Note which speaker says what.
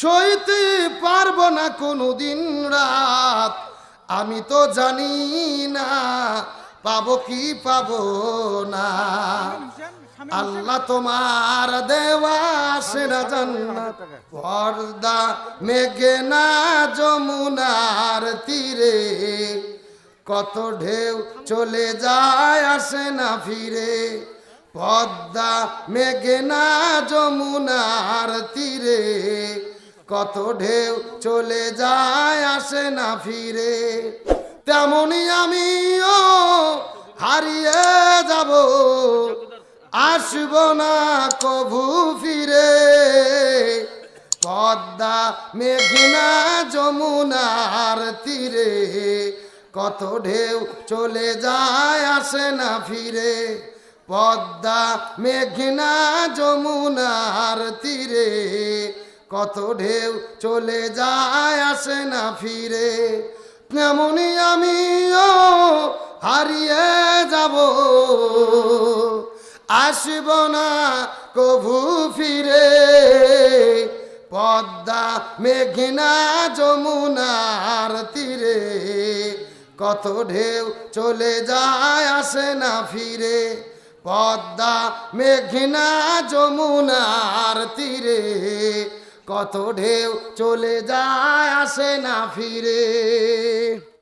Speaker 1: সইতে পারব না কোনো দিন রাত। আমি তো জানি না, পাবো কি পাবো না। আল্লাহ তোমার দেওয়া সেরা জান্নাত, পর্দা, মেঘে না, যমুনার তীরে। কত ঢেউ চলে যায়, আসে না ফিরে। পদ্মা মেঘনা যমুনার তীরে। কত ঢেউ চলে যায়, আসে না ফিরে। তেমনি আমিও হারিয়ে যাব, আসব না কভু ফিরে। পদ্মা, মেঘনা, যমুনার তীরে কত ঢেউ চলে যায়, আসে না ফিরে। পদ্মা, মেঘনা, যমুনার তীরে কত ঢেউ চলে যায়, আসে না ফিরে। তেমনি আমিও হারিয়ে যাব। আসব না কভু ফিরে। পদ্মা, মেঘনা, যমুনার তীরে। কত ঢেউ চলে যায়, আসে না ফিরে। পদ্মা, মেঘনা, যমুনার তীরে। কত ঢেউ চলে যায় আসে না ফিরে।